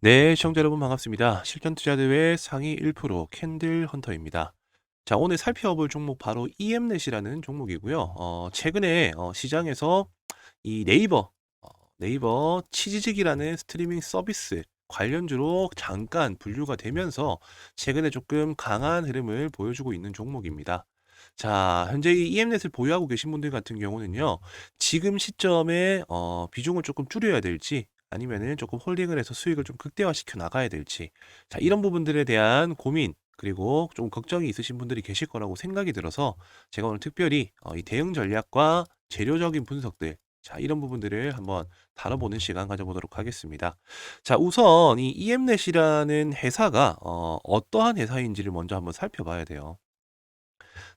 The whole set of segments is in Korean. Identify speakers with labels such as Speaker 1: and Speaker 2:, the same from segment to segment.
Speaker 1: 네, 시청자 여러분 반갑습니다. 실전 투자 대회 상위 1% 캔들 헌터입니다. 자, 오늘 살펴볼 종목 바로 EM넷이라는 종목이고요. 어, 최근에 어, 시장에서 이 네이버 어, 네이버 치지직이라는 스트리밍 서비스 관련주로 잠깐 분류가 되면서 최근에 조금 강한 흐름을 보여주고 있는 종목입니다. 자, 현재 이 EM넷을 보유하고 계신 분들 같은 경우는요, 지금 시점에 어, 비중을 조금 줄여야 될지 아니면은 조금 홀딩을 해서 수익을 좀 극대화시켜 나가야 될지 자 이런 부분들에 대한 고민 그리고 좀 걱정이 있으신 분들이 계실 거라고 생각이 들어서 제가 오늘 특별히 어, 이 대응 전략과 재료적인 분석들 자 이런 부분들을 한번 다뤄보는 시간 가져보도록 하겠습니다. 자 우선 이 EM넷이라는 회사가 어, 어떠한 회사인지를 먼저 한번 살펴봐야 돼요.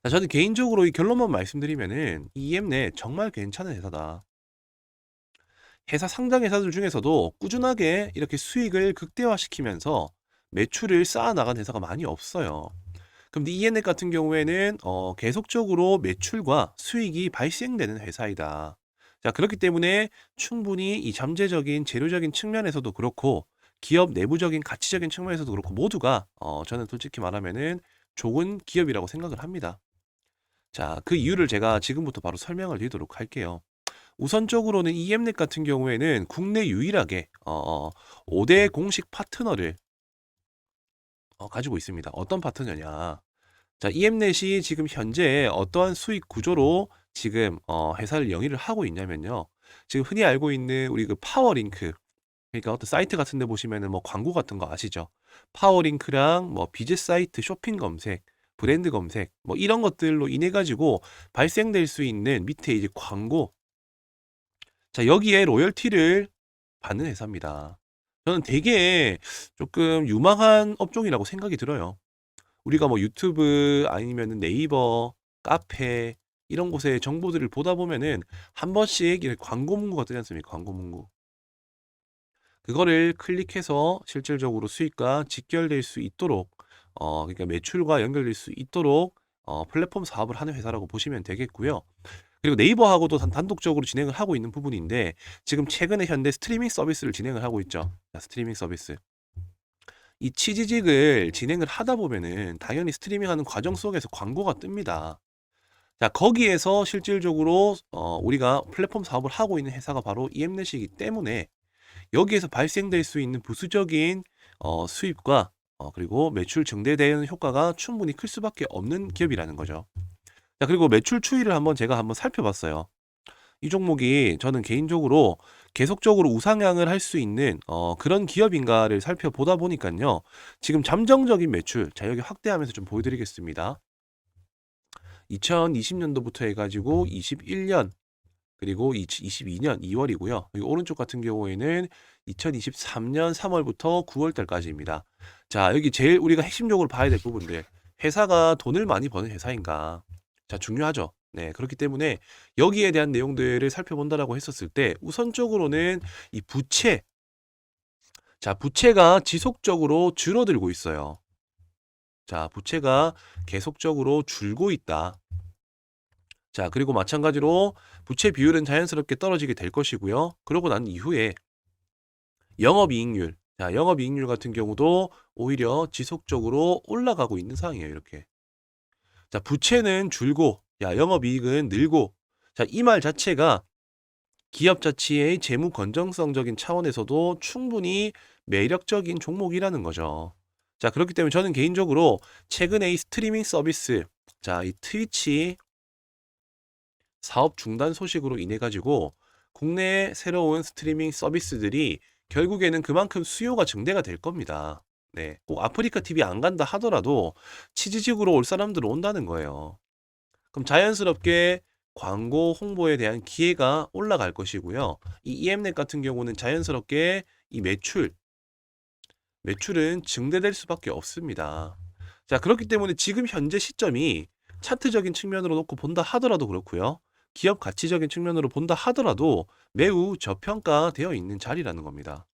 Speaker 1: 자, 저는 개인적으로 이 결론만 말씀드리면은 이 EM넷 정말 괜찮은 회사다. 회사 상장 회사들 중에서도 꾸준하게 이렇게 수익을 극대화시키면서 매출을 쌓아 나간 회사가 많이 없어요. 그럼 EN넷 같은 경우에는 어, 계속적으로 매출과 수익이 발생되는 회사이다. 자, 그렇기 때문에 충분히 이 잠재적인 재료적인 측면에서도 그렇고 기업 내부적인 가치적인 측면에서도 그렇고 모두가 어, 저는 솔직히 말하면은 좋은 기업이라고 생각을 합니다. 자, 그 이유를 제가 지금부터 바로 설명을 드리도록 할게요. 우선적으로는 EM넷 같은 경우에는 국내 유일하게 어, 5대 공식 파트너를 어, 가지고 있습니다. 어떤 파트너냐? 자, EM넷이 지금 현재 어떠한 수익 구조로 지금 어, 회사를 영위를 하고 있냐면요. 지금 흔히 알고 있는 우리 그 파워링크 그러니까 어떤 사이트 같은 데 보시면은 뭐 광고 같은 거 아시죠? 파워링크랑 뭐 비즈 사이트 쇼핑 검색, 브랜드 검색 뭐 이런 것들로 인해 가지고 발생될 수 있는 밑에 이제 광고 자, 여기에 로열티를 받는 회사입니다. 저는 되게 조금 유망한 업종이라고 생각이 들어요. 우리가 뭐 유튜브 아니면은 네이버, 카페 이런 곳에 정보들을 보다 보면은 한 번씩 이렇게 광고 문구가 뜨지 않습니까? 광고 문구. 그거를 클릭해서 실질적으로 수익과 직결될 수 있도록 어 그러니까 매출과 연결될 수 있도록 어 플랫폼 사업을 하는 회사라고 보시면 되겠고요. 그리고 네이버하고도 단, 단독적으로 진행을 하고 있는 부분인데 지금 최근에 현대 스트리밍 서비스를 진행을 하고 있죠. 자, 스트리밍 서비스. 이 치지직을 진행을 하다 보면은 당연히 스트리밍하는 과정 속에서 광고가 뜹니다. 자, 거기에서 실질적으로 어, 우리가 플랫폼 사업을 하고 있는 회사가 바로 EM넷이기 때문에 여기에서 발생될 수 있는 부수적인 어, 수입과 어, 그리고 매출 증대되는 효과가 충분히 클 수밖에 없는 기업이라는 거죠. 자, 그리고 매출 추이를 한번 제가 한번 살펴봤어요. 이 종목이 저는 개인적으로 계속적으로 우상향을 할 수 있는 어, 그런 기업인가를 살펴보다 보니까요. 지금 잠정적인 매출, 자, 여기 확대하면서 좀 보여드리겠습니다. 2020년도부터 해가지고 21년, 그리고 22년 2월이고요. 여기 오른쪽 같은 경우에는 2023년 3월부터 9월달까지입니다. 자, 여기 제일 우리가 핵심적으로 봐야 될 부분들. 회사가 돈을 많이 버는 회사인가? 자, 중요하죠. 네, 그렇기 때문에 여기에 대한 내용들을 살펴본다라고 했었을 때 우선적으로는 이 부채, 자, 부채가 지속적으로 줄어들고 있어요. 자, 부채가 계속적으로 줄고 있다. 자, 그리고 마찬가지로 부채 비율은 자연스럽게 떨어지게 될 것이고요. 그러고 난 이후에 영업이익률, 자, 영업이익률 같은 경우도 오히려 지속적으로 올라가고 있는 상황이에요. 이렇게. 자, 부채는 줄고, 야, 영업이익은 늘고, 자, 이 말 자체가 기업 자체의 재무 건전성적인 차원에서도 충분히 매력적인 종목이라는 거죠. 자, 그렇기 때문에 저는 개인적으로 최근에 이 스트리밍 서비스, 자, 이 트위치 사업 중단 소식으로 인해 가지고 국내 새로운 스트리밍 서비스들이 결국에는 그만큼 수요가 증대가 될 겁니다. 네. 꼭 아프리카 TV 안 간다 하더라도 치즈직으로 올 사람들은 온다는 거예요. 그럼 자연스럽게 광고 홍보에 대한 기회가 올라갈 것이고요. 이 EM넷 같은 경우는 자연스럽게 이 매출, 매출은 증대될 수밖에 없습니다. 자, 그렇기 때문에 지금 현재 시점이 차트적인 측면으로 놓고 본다 하더라도 그렇고요. 기업 가치적인 측면으로 본다 하더라도 매우 저평가되어 있는 자리라는 겁니다.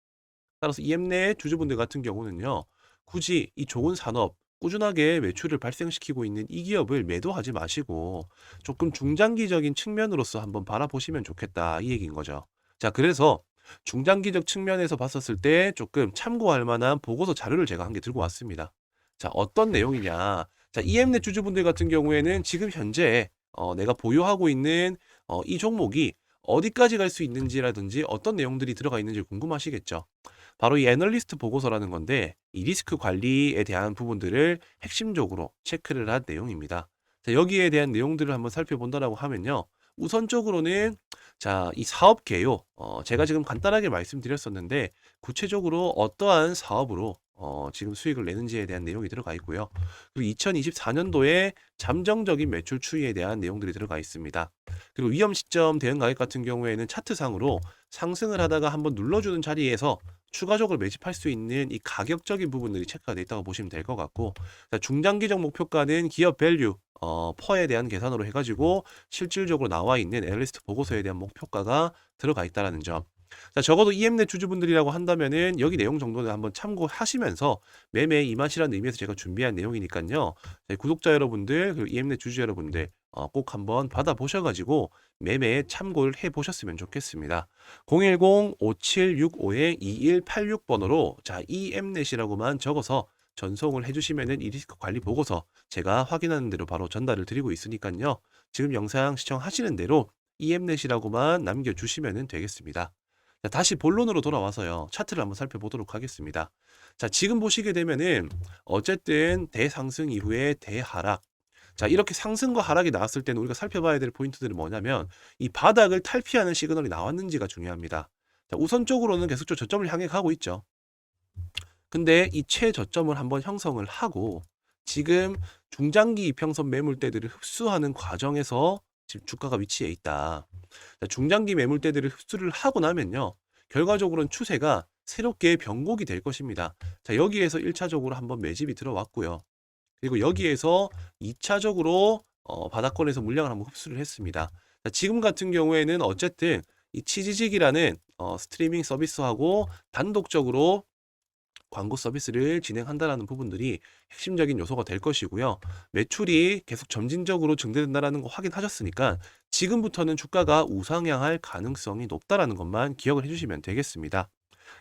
Speaker 1: 따라서 EM넷 주주분들 같은 경우는요. 굳이 이 좋은 산업, 꾸준하게 매출을 발생시키고 있는 이 기업을 매도하지 마시고 조금 중장기적인 측면으로서 한번 바라보시면 좋겠다 이 얘기인 거죠. 자, 그래서 중장기적 측면에서 봤었을 때 조금 참고할 만한 보고서 자료를 제가 한 개 들고 왔습니다. 자, 어떤 내용이냐. 자, EM넷 주주분들 같은 경우에는 지금 현재 어, 내가 보유하고 있는 어, 이 종목이 어디까지 갈 수 있는지라든지 어떤 내용들이 들어가 있는지 궁금하시겠죠. 바로 이 애널리스트 보고서라는 건데 이 리스크 관리에 대한 부분들을 핵심적으로 체크를 한 내용입니다. 자, 여기에 대한 내용들을 한번 살펴본다라고 하면요. 우선적으로는 자, 이 사업 개요. 어, 제가 지금 간단하게 말씀드렸었는데 구체적으로 어떠한 사업으로 어, 지금 수익을 내는지에 대한 내용이 들어가 있고요. 그리고 2024년도에 잠정적인 매출 추이에 대한 내용들이 들어가 있습니다. 그리고 위험 시점 대응 가격 같은 경우에는 차트상으로 상승을 하다가 한번 눌러주는 자리에서 추가적으로 매집할 수 있는 이 가격적인 부분들이 체크가 돼 있다고 보시면 될 것 같고 자, 중장기적 목표가는 기업 밸류 어, 퍼에 대한 계산으로 해가지고 실질적으로 나와 있는 애널리스트 보고서에 대한 목표가가 들어가 있다라는 점. 자, 적어도 EM넷 주주분들이라고 한다면은 여기 내용 정도는 한번 참고하시면서 매매 임하시라는 의미에서 제가 준비한 내용이니까요. 네, 구독자 여러분들 그리고 EM넷 주주 여러분들 어, 꼭 한번 받아보셔가지고 매매에 참고를 해보셨으면 좋겠습니다. 010-5765-2186번호로 자 EM넷이라고만 적어서 전송을 해주시면은 이 리스크 관리 보고서 제가 확인하는 대로 바로 전달을 드리고 있으니까요. 지금 영상 시청하시는 대로 EM넷이라고만 남겨주시면 되겠습니다. 자, 다시 본론으로 돌아와서요. 차트를 한번 살펴보도록 하겠습니다. 자, 지금 보시게 되면은 어쨌든 대상승 이후에 대하락. 자, 이렇게 상승과 하락이 나왔을 때는 우리가 살펴봐야 될 포인트들은 뭐냐면 이 바닥을 탈피하는 시그널이 나왔는지가 중요합니다. 자, 우선적으로는 계속적으로 저점을 향해 가고 있죠. 근데 이 최저점을 한번 형성을 하고 지금 중장기 이평선 매물대들을 흡수하는 과정에서 지금 주가가 위치해 있다. 자, 중장기 매물대들을 흡수를 하고 나면요. 결과적으로는 추세가 새롭게 변곡이 될 것입니다. 자, 여기에서 1차적으로 한번 매집이 들어왔고요. 그리고 여기에서 2차적으로 어, 바닥권에서 물량을 한번 흡수를 했습니다. 자, 지금 같은 경우에는 어쨌든 이 치지직이라는 어, 스트리밍 서비스하고 단독적으로 광고 서비스를 진행한다라는 부분들이 핵심적인 요소가 될 것이고요. 매출이 계속 점진적으로 증대된다라는 거 확인하셨으니까 지금부터는 주가가 우상향할 가능성이 높다라는 것만 기억을 해주시면 되겠습니다.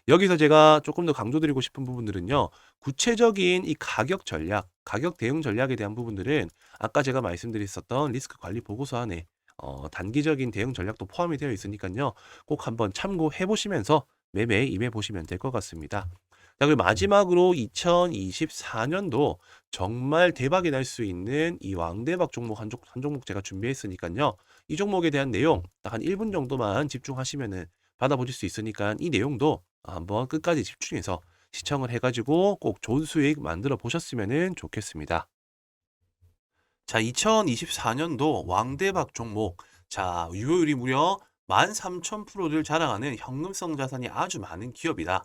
Speaker 1: 여기서 제가 조금 더 강조드리고 싶은 부분들은요. 구체적인 이 가격 전략, 가격 대응 전략에 대한 부분들은 아까 제가 말씀드렸었던 리스크 관리 보고서 안에 어, 단기적인 대응 전략도 포함이 되어 있으니까요. 꼭 한번 참고해 보시면서 매매에 임해 보시면 될 것 같습니다. 자, 그리고 마지막으로 2024년도 정말 대박이 날 수 있는 이 왕대박 종목 한, 종, 한 종목 제가 준비했으니까요. 이 종목에 대한 내용 딱 한 1분 정도만 집중하시면은 받아보실 수 있으니까 이 내용도 한번 끝까지 집중해서 시청을 해가지고 꼭 좋은 수익 만들어 보셨으면 좋겠습니다. 자, 2024년도 왕대박 종목. 자, 유효율이 무려 13,000%를 자랑하는 현금성 자산이 아주 많은 기업이다.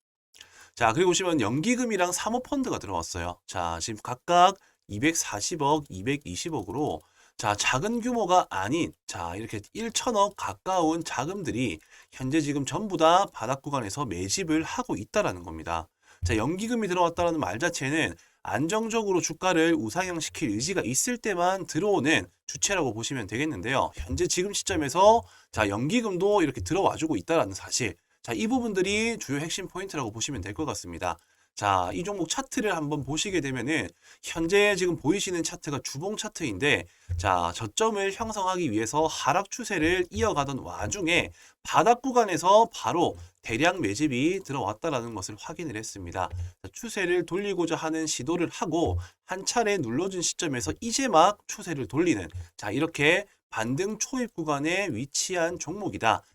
Speaker 1: 자, 그리고 보시면 연기금이랑 사모펀드가 들어왔어요. 자, 지금 각각 240억, 220억으로 자, 작은 규모가 아닌 자, 이렇게 1천억 가까운 자금들이 현재 지금 전부 다 바닥 구간에서 매집을 하고 있다라는 겁니다. 자, 연기금이 들어왔다라는 말 자체는 안정적으로 주가를 우상향시킬 의지가 있을 때만 들어오는 주체라고 보시면 되겠는데요. 현재 지금 시점에서 자, 연기금도 이렇게 들어와주고 있다라는 사실. 자, 이 부분들이 주요 핵심 포인트라고 보시면 될 것 같습니다. 자, 이 종목 차트를 한번 보시게 되면은 현재 지금 보이시는 차트가 주봉 차트인데 자, 저점을 형성하기 위해서 하락 추세를 이어가던 와중에 바닥 구간에서 바로 대량 매집이 들어왔다라는 것을 확인을 했습니다. 자, 추세를 돌리고자 하는 시도를 하고 한 차례 눌러준 시점에서 이제 막 추세를 돌리는 자, 이렇게 반등 초입 구간에 위치한 종목이다.